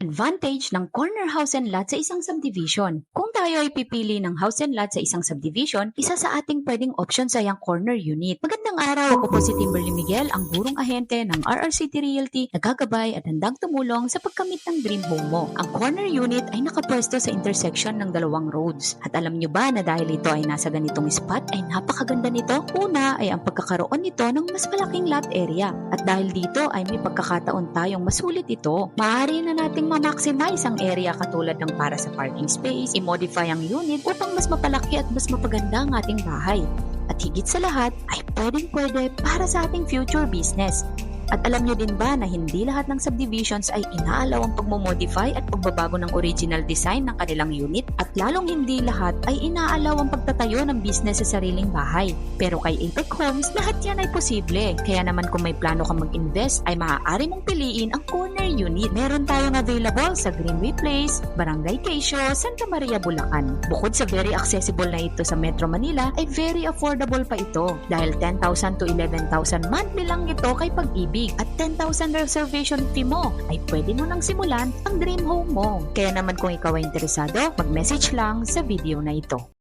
Advantage ng corner house and lot sa isang subdivision. Kung tayo ay pipili ng house and lot sa isang subdivision, isa sa ating pwedeng options ay ang corner unit. Magandang araw, ako po si Timberly Miguel, ang gurong ahente ng RRCT Realty na gagabay at handang tumulong sa pagkamit ng dream home mo. Ang corner unit ay nakapwesto sa intersection ng dalawang roads. At alam nyo ba na dahil ito ay nasa ganitong spot ay napakaganda nito? Una ay ang pagkakaroon nito ng mas malaking lot area. At dahil dito ay may pagkakataon tayong masulit ito, maaari na nating ma-maximize ang area katulad ng para sa parking space, i-modify ang unit upang mas mapalaki at mas mapaganda ang ating bahay. At higit sa lahat ay pwedeng pwede para sa ating future business. At alam nyo din ba na hindi lahat ng subdivisions ay inaalaw ang pagmomodify at pagbabago ng original design ng kanilang unit? At lalong hindi lahat ay inaalaw ang pagtatayo ng business sa sariling bahay. Pero kay Apex Homes, lahat yan ay posible. Kaya naman kung may plano kang mag-invest, ay maaari mong piliin ang corner unit. Meron tayong available sa Greenway Place, Barangay Quezio, Santa Maria, Bulacan. Bukod sa very accessible na ito sa Metro Manila, ay very affordable pa ito. Dahil 10,000 to 11,000 monthly lang ito kay pag-ibig at 10,000 reservation fee mo ay pwede mo nang simulan ang dream home mo. Kaya naman kung ikaw ay interesado, mag-message lang sa video na ito.